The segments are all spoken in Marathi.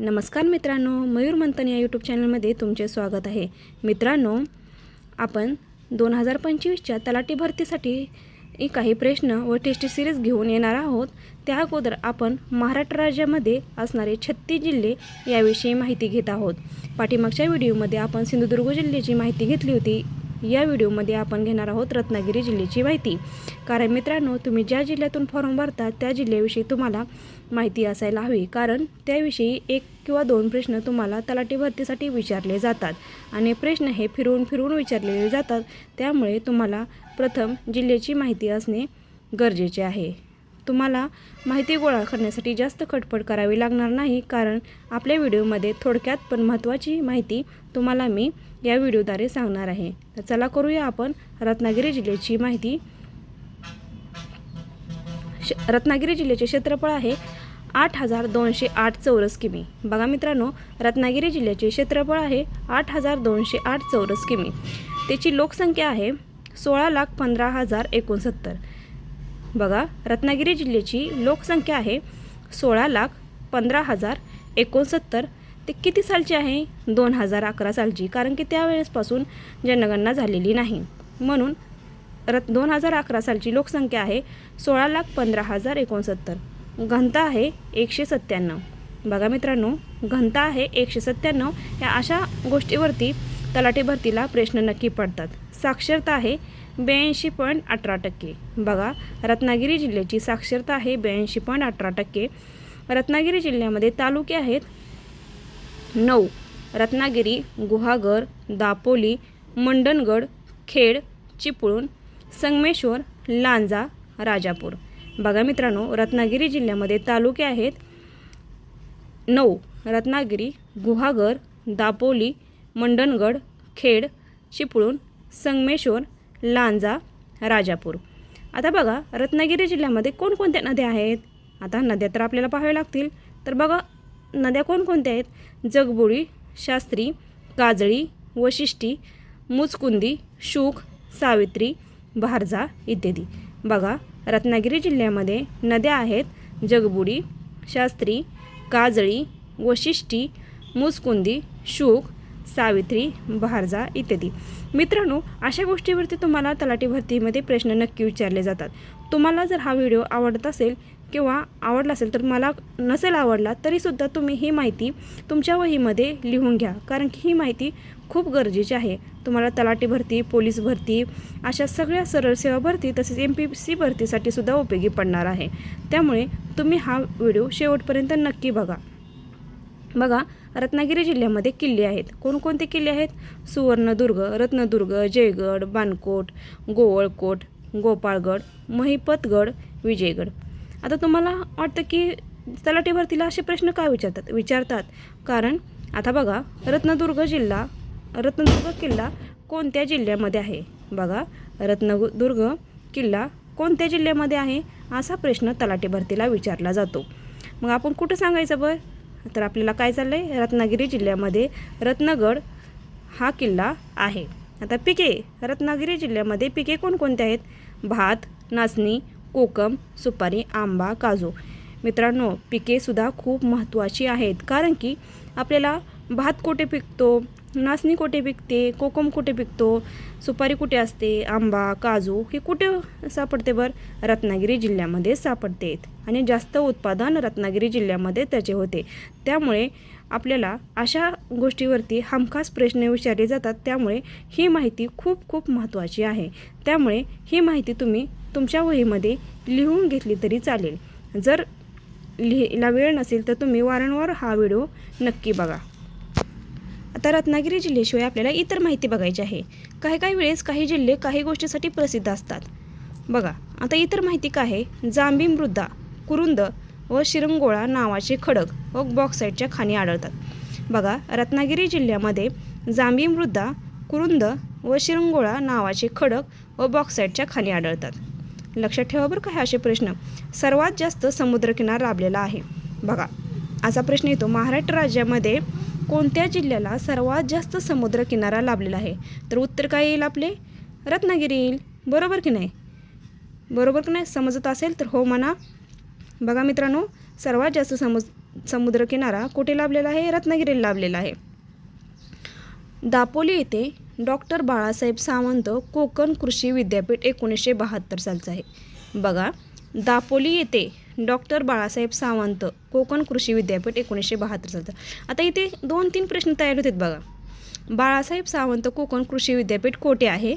नमस्कार मित्रांनो मयूर मंथन या यूट्यूब चॅनलमध्ये तुमचे स्वागत आहे. मित्रांनो आपण दोन हजार पंचवीसच्या तलाठी भरतीसाठी काही प्रश्न व टेस्ट सिरीज घेऊन येणार आहोत. त्या अगोदर आपण महाराष्ट्र राज्यामध्ये असणारे छत्तीस जिल्हे याविषयी माहिती घेत आहोत. पाठीमागच्या व्हिडिओमध्ये आपण सिंधुदुर्ग जिल्ह्याची माहिती घेतली होती. या व्हिडिओमध्ये आपण घेणार आहोत रत्नागिरी जिल्ह्याची माहिती. कारण मित्रांनो तुम्ही ज्या जिल्ह्यातून फॉर्म भरता त्या जिल्ह्याविषयी तुम्हाला माहिती असायला हवी. कारण त्याविषयी एक किंवा दोन प्रश्न तुम्हाला तलाठी भरतीसाठी विचारले जातात आणि प्रश्न हे फिरवून फिरवून विचारलेले जातात. त्यामुळे तुम्हाला प्रथम जिल्ह्याची माहिती असणे गरजेचे आहे. तुम्हाला माहिती गोळा करण्यासाठी जास्त खटपट करावी लागणार नाही कारण आपल्या व्हिडिओमध्ये थोडक्यात पण महत्त्वाची माहिती तुम्हाला मी या व्हिडिओद्वारे सांगणार आहे. तर चला करूया आपण रत्नागिरी जिल्ह्याची माहिती. श रत्नागिरी जिल्ह्याचे क्षेत्रफळ आहे आठ हजार दोनशे आठ चौरस किमी. बघा मित्रांनो रत्नागिरी जिल्ह्याचे क्षेत्रफळ आहे आठ हजार दोनशे आठ चौरस किमी. त्याची लोकसंख्या आहे सोळा लाख पंधरा हजार एकोणसत्तर. बघा रत्नागिरी जिल्ह्याची लोकसंख्या आहे सोळा लाख पंधरा हजार एकोणसत्तर. ते किती सालची आहे? दोन हजार अकरा सालची कारण की त्यावेळेसपासून जनगणना झालेली नाही. म्हणून रत दोन हजार अकरा सालची लोकसंख्या आहे सोळा लाख पंधरा हजार एकोणसत्तर. घनता आहे एकशे सत्त्याण्णव. बघा मित्रांनो घनता आहे एकशे सत्त्याण्णव. या अशा गोष्टीवरती तलाठी भरतीला प्रश्न नक्की पडतात. साक्षरता आहे ब्याऐंशी पॉईंट अठरा टक्के. बघा रत्नागिरी जिल्ह्याची साक्षरता आहे ब्याऐंशी पॉईंट अठरा टक्के. रत्नागिरी जिल्ह्यामध्ये तालुके आहेत नऊ. रत्नागिरी गुहागर दापोली मंडणगड खेड चिपळूण संगमेश्वर लांजा राजापूर. बघा मित्रांनो रत्नागिरी जिल्ह्यामध्ये तालुके आहेत नऊ. रत्नागिरी गुहागर दापोली मंडणगड खेड चिपळूण संगमेश्वर लांजा राजापूर. आता बघा रत्नागिरी जिल्ह्यामध्ये कोणकोणत्या नद्या आहेत? आता नद्या तर आपल्याला पाहाव्या लागतील. तर बघा नद्या कोणकोणत्या आहेत? जगबुडी शास्त्री काजळी वशिष्ठी मुचकुंदी शूक सावित्री भारजा इत्यादी. बघा रत्नागिरी जिल्ह्यामध्ये नद्या आहेत जगबुडी शास्त्री काजळी वशिष्ठी मुचकुंदी शूक सावित्री भारजा इत्यादी. मित्रांनो अशा गोष्टीवरती तुम्हाला तलाठी भरतीमध्ये प्रश्न नक्की विचारले जातात. तुम्हाला जर हा व्हिडिओ आवडत असेल किंवा आवडला असेल तर मला नसेल आवडला तरीसुद्धा तुम्ही ही माहिती तुमच्या वहीमध्ये लिहून घ्या. कारण की ही माहिती खूप गरजेची आहे. तुम्हाला तलाठी भरती पोलीस भरती अशा सगळ्या सरळ सेवा भरती तसेच एम पी सी भरतीसाठी सुद्धा उपयोगी पडणार आहे. त्यामुळे तुम्ही हा व्हिडिओ शेवटपर्यंत नक्की बघा. बघा रत्नागिरी जिल्ह्यामध्ये किल्ले आहेत. कोणकोणते किल्ले आहेत? सुवर्णदुर्ग रत्नदुर्ग जयगड बाणकोट गोवळकोट गोपाळगड महिपतगड विजयगड. आता तुम्हाला वाटतं की तलाठी भरतीला असे प्रश्न का विचारतात? विचारतात. कारण आता बघा रत्नदुर्ग जिल्हा रत्नदुर्ग किल्ला कोणत्या जिल्ह्यामध्ये आहे? बघा रत्नदुर्ग किल्ला कोणत्या जिल्ह्यामध्ये आहे? असा प्रश्न तलाठी भरतीला विचारला जातो. मग आपण कुठं सांगायचं बरं? तर आपल्याला काय चाललं आहे रत्नागिरी जिल्ह्यामध्ये रत्नगड हा किल्ला आहे. आता पिके रत्नागिरी जिल्ह्यामध्ये पिके कोणकोणते आहेत? भात नाचणी कोकम सुपारी आंबा काजू. मित्रांनो पिकेसुद्धा खूप महत्त्वाची आहेत. कारण की आपल्याला भात कुठे पिकतो? नाचणी कुठे पिकते? कोकम कुठे पिकतो? सुपारी कुठे असते? आंबा काजू हे कुठे सापडते बरं? रत्नागिरी जिल्ह्यामध्ये सापडते. आणि जास्त उत्पादन रत्नागिरी जिल्ह्यामध्ये त्याचे होते. त्यामुळे आपल्याला अशा गोष्टीवरती हमखास प्रश्न विचारले जातात. त्यामुळे ही माहिती खूप खूप महत्त्वाची आहे. त्यामुळे ही माहिती तुम्ही तुमच्या वहीमध्ये लिहून घेतली तरी चालेल. जर लिहिला वेळ नसेल तर तुम्ही वारंवार हा व्हिडिओ नक्की बघा. आता रत्नागिरी जिल्ह्याशिवाय आपल्याला इतर माहिती बघायची आहे. काही काही वेळेस काही जिल्हे काही गोष्टीसाठी प्रसिद्ध असतात. बघा आता इतर माहिती काय आहे? जांभी मृदा कुरुंद व शिरंगोळा नावाचे खडक व बॉक्साईटच्या खाणी आढळतात. बघा रत्नागिरी जिल्ह्यामध्ये जांभी मृदा कुरुंद व शिरंगोळा नावाचे खडक व बॉक्साईटच्या खाणी आढळतात. लक्षात ठेवा बरं का हे असे प्रश्न. सर्वात जास्त समुद्रकिनार लाभलेला आहे. बघा असा प्रश्न येतो. महाराष्ट्र राज्यामध्ये कोणत्या जिल्ह्याला सर्वात जास्त समुद्रकिनारा लाभलेला आहे? तर उत्तर काय येईल आपले? रत्नागिरी येईल. बरोबर की नाही? बरोबर की नाही? समजत असेल तर हो म्हणा. बघा मित्रांनो सर्वात जास्त समुद समुद्रकिनारा कुठे लाभलेला आहे? रत्नागिरीला लाभलेला आहे. दापोली येथे डॉक्टर बाळासाहेब सावंत कोकण कृषी विद्यापीठ एकोणीसशे बहात्तर सालचं आहे. बघा दापोली येथे डॉक्टर बाळासाहेब सावंत कोकण कृषी विद्यापीठ एकोणीसशे बहात्तर सालचं. आता इथे दोन तीन प्रश्न तयार होतात बघा. बाळासाहेब सावंत कोकण कृषी विद्यापीठ कोठे आहे?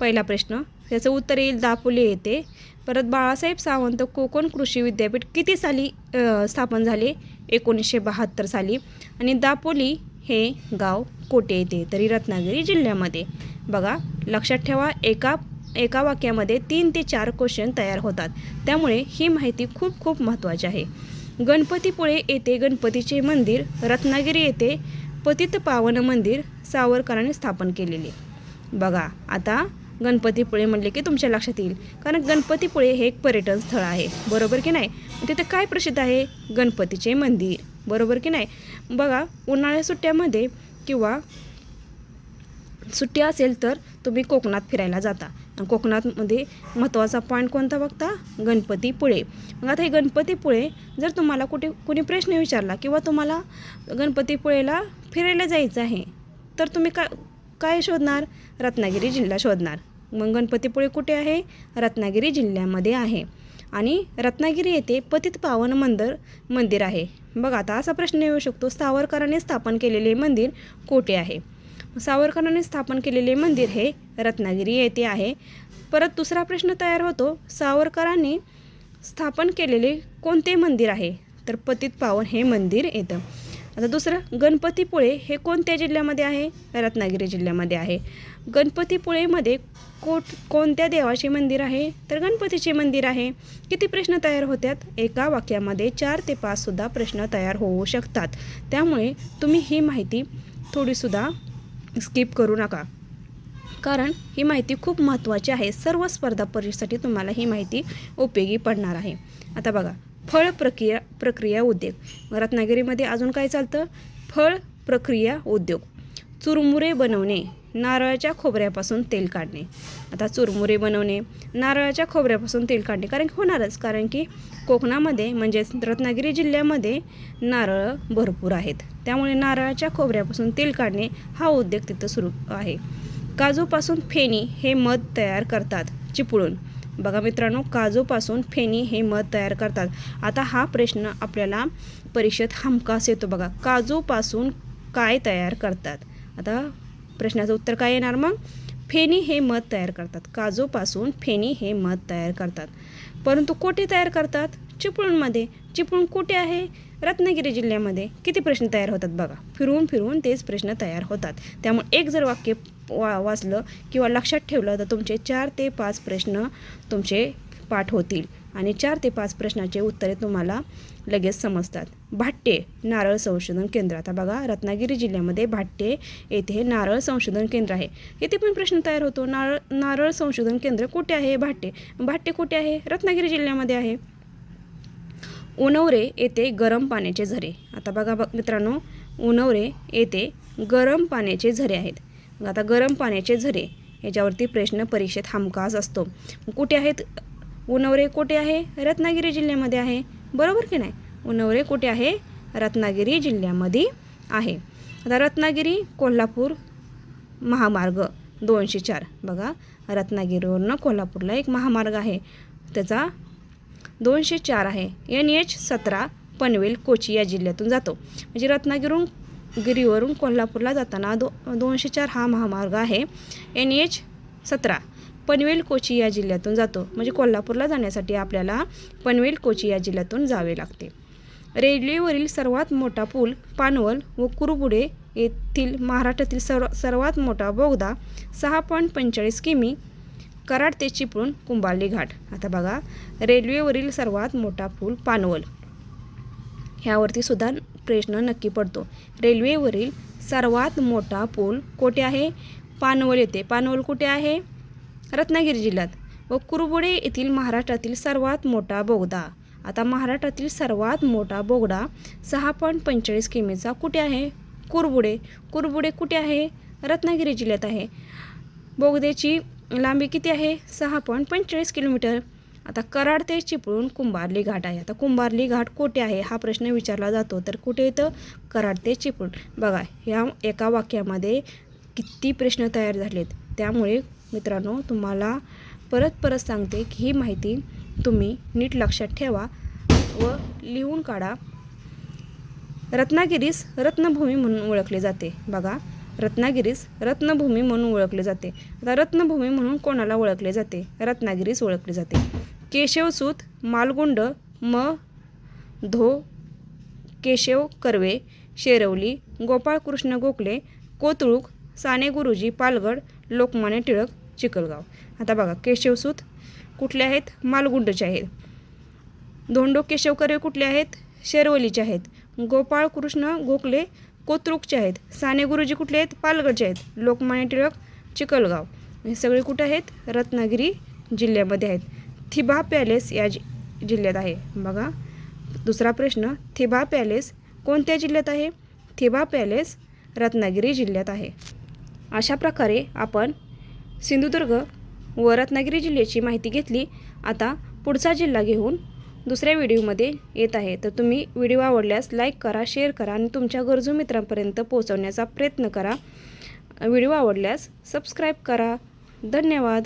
पहिला प्रश्न. त्याचं उत्तर येईल दापोली येथे. परत बाळासाहेब सावंत कोकण कृषी विद्यापीठ किती साली स्थापन झाले? एकोणीसशे बहात्तर साली. आणि दापोली हे गाव कोठे येते? तरी रत्नागिरी जिल्ह्यामध्ये. बघा लक्षात ठेवा एका एका वाक्यामध्ये तीन ते चार क्वेश्चन तयार होतात. त्यामुळे ही माहिती खूप खूप महत्त्वाची आहे. गणपतीपुळे येथे गणपतीचे मंदिर रत्नागिरी येथे पतित पावन मंदिर सावरकरांनी स्थापन केलेले. बघा आता गणपतीपुळे म्हणले की तुमच्या लक्षात येईल. कारण गणपतीपुळे हे एक पर्यटन स्थळ आहे. बरोबर की नाही? तिथे काय प्रसिद्ध आहे? गणपतीचे मंदिर. बरोबर की नाही? बघा उन्हाळ्या सुट्ट्यामध्ये किंवा सुट्टी असेल तर तुम्ही कोकणात फिरायला जाता. कोकणातमध्ये महत्त्वाचा पॉईंट कोणता बघता? गणपतीपुळे मग आता हे गणपतीपुळे जर तुम्हाला कुठे कुणी प्रश्न विचारला किंवा तुम्हाला गणपतीपुळेला फिरायला जायचं आहे तर तुम्ही काय काय शोधणार? रत्नागिरी जिल्हा शोधणार. मग गणपतीपुळे कुठे आहे? रत्नागिरी जिल्ह्यामध्ये आहे. आणि रत्नागिरी येथे पतित पावन मंदिर मंदिर आहे. बघा आता असा प्रश्न येऊ शकतो. सावरकरांनी स्थापन केलेले मंदिर कोठे आहे? सावरकरांनी स्थापन केलेले मंदिर हे रत्नागिरी येथे आहे. परत दुसरा प्रश्न तयार होतो सावरकरांनी स्थापन केलेले कोणते मंदिर आहे? तर पतित पावन हे मंदिर येतं. आता दुसरं गणपतीपुळे हे कोणत्या जिल्ह्यामध्ये आहे? रत्नागिरी जिल्ह्यामध्ये आहे. गणपतीपुळेमध्ये कोट कोणत्या देवाचे मंदिर आहे? तर गणपतीचे मंदिर आहे. किती प्रश्न तयार होतात एका वाक्यामध्ये चार ते पाचसुद्धा प्रश्न तयार होऊ शकतात. त्यामुळे तुम्ही ही माहिती थोडीसुद्धा स्किप करू नका. कारण ही माहिती खूप महत्त्वाची आहे. सर्व स्पर्धा परीक्षेसाठी तुम्हाला ही माहिती उपयोगी पडणार आहे. आता बघा फळ प्रक्रिया प्रक्रिया उद्योग. रत्नागिरीमध्ये अजून काय चालतं? फळ प्रक्रिया उद्योग. चुरमुरे बनवणे. नारळाच्या खोबऱ्यापासून तेल काढणे. आता चुरमुरे बनवणे नारळाच्या खोबऱ्यापासून तेल काढणे. कारण की होणारच. कारण की कोकणामध्ये म्हणजेच रत्नागिरी जिल्ह्यामध्ये नारळ भरपूर आहेत. त्यामुळे नारळाच्या खोबऱ्यापासून तेल काढणे हा उद्योग तिथं सुरू आहे. काजूपासून फेणी हे मध तयार करतात चिपळून. बघा मित्रांनो काजूपासून फेणी हे मध तयार करतात. आता हा प्रश्न आपल्याला परीक्षेत हमखास येतो बघा. काजूपासून काय तयार करतात? आता प्रश्नाचं उत्तर काय येणार मग? फेणी हे मध तयार करतात. काजूपासून फेणी हे मध तयार करतात. परंतु कोठे तयार करतात? चिपळूणमध्ये. चिपळूण कुठे आहे? रत्नागिरी जिल्ह्यामध्ये. किती प्रश्न तयार होतात बघा. फिरून फिरून तेच प्रश्न तयार होतात. त्यामुळे एक जर वाक्य वा वाचलं किंवा लक्षात ठेवलं तर तुमचे चार ते पाच प्रश्न तुमचे पाठ होतील. आणि चार ते पाच प्रश्नाचे उत्तरे तुम्हाला लगेच समजतात. भाट्टे नारळ संशोधन केंद्र. आता बघा रत्नागिरी जिल्ह्यामध्ये भाट्टे येथे नारळ संशोधन केंद्र आहे. इथे पण प्रश्न तयार होतो. नारळ नारळ संशोधन केंद्र कुठे आहे? भाट्टे भाट्टे कुठे आहे? रत्नागिरी जिल्ह्यामध्ये आहे. उनवरे येथे गरम पाण्याचे झरे. आता बघा बघ मित्रांनो उनवरे येथे गरम पाण्याचे झरे आहेत. आता गरम पाण्याचे झरे याच्यावरती प्रश्न परीक्षेत हमखास असतो. कुठे आहेत? उनवरे कुठे आहे रत्नागिरी जिल्ह्यामध्ये आहे. बरोबर की नाही? उनवरे कुठे आहे रत्नागिरी जिल्ह्यामध्ये आहे. आता रत्नागिरी कोल्हापूर महामार्ग दोनशे चार. बघा रत्नागिरीवरनं कोल्हापूरला एक महामार्ग आहे. त्याचा दोनशे चार आहे. एन एच सतरा पनवेल कोची या जिल्ह्यातून जातो. म्हणजे रत्नागिरून गिरीवरून कोल्हापूरला जाताना दो दोनशे चार हा महामार्ग आहे. एन एच सतरा पनवेल कोची या जिल्ह्यातून जातो. म्हणजे कोल्हापूरला जाण्यासाठी आपल्याला पनवेल कोची या जिल्ह्यातून जावे लागते. रेल्वेवरील सर्वात मोठा पूल पानवल व कुरुबुडे येथील महाराष्ट्रातील सर्व सर्वात मोठा बोगदा सहा पॉईंट पंचेचाळीस किमी कराड ते चिपळूण कुंभारली घाट. आता बघा रेल्वेवरील सर्वात मोठा पूल पानवल. ह्यावरती सुद्धा प्रश्न नक्की पडतो. रेल्वेवरील सर्वात मोठा पूल कोठे आहे? पानवल येथे. पानवल कुठे आहे? रत्नागिरी जिल्ह्यात व कुरुबुडे येथील महाराष्ट्रातील सर्वात मोठा बोगदा. आता महाराष्ट्रातील सर्वात मोठा बोगदा सहा पॉईंट पंचेचाळीस किमीचा कुठे आहे? कुरबुडे. कुरबुडे कुठे आहे? रत्नागिरी जिल्ह्यात आहे. बोगद्याची लांबी किती आहे? सहा पॉईंट पंचेचाळीस किलोमीटर. आता कराड ते चिपळूण कुंभारली घाट आहे. आता कुंभारली घाट कोठे आहे? हा प्रश्न विचारला जातो. तर कुठे येतं? कराड ते चिपळूण. बघा ह्या एका वाक्यामध्ये किती प्रश्न तयार झालेत. त्यामुळे मित्रांनो तुम्हाला परत परत सांगते की ही माहिती तुम्ही नीट लक्षात ठेवा व लिहून काढा. रत्नागिरीस रत्नभूमी म्हणून ओळखले जाते. बघा रत्नागिरीस रत्नभूमी म्हणून ओळखले जाते. आता रत्नभूमी म्हणून कोणाला ओळखले जाते? रत्नागिरीस ओळखले जाते. केशवसूत मालगुंड म. धो. केशव कर्वे शेरवली गोपाळकृष्ण गोखले कोतळूक साने गुरुजी पालगड लोकमान्य टिळक चिखलगाव. आता बघा केशवसूत कुठले आहेत? मालगुंडचे आहेत. धोंडो केशवकरे कुठले आहेत? शेरवलीचे आहेत. गोपाळ कृष्ण गोखले कोत्रुकचे आहेत. साने गुरुजी कुठले आहेत? पालगडचे आहेत. लोकमान्य टिळक चिखलगाव. हे सगळे कुठे आहेत? रत्नागिरी जिल्ह्यामध्ये आहेत. थिबा पॅलेस या जि जिल्ह्यात आहे. बघा दुसरा प्रश्न थिबा पॅलेस कोणत्या जिल्ह्यात आहे? थिबा पॅलेस रत्नागिरी जिल्ह्यात आहे. अशा प्रकारे आपण सिंधुदुर्ग व रत्नागिरी जिल्ह्याची माहिती घेतली. आता पुढचा जिल्हा घेऊन दुसऱ्या व्हिडिओमध्ये येत आहे. तर तुम्ही व्हिडिओ आवडल्यास लाईक करा शेअर करा आणि तुमच्या गरजू मित्रांपर्यंत पोहोचवण्याचा प्रयत्न करा. व्हिडिओ आवडल्यास सबस्क्राईब करा. धन्यवाद.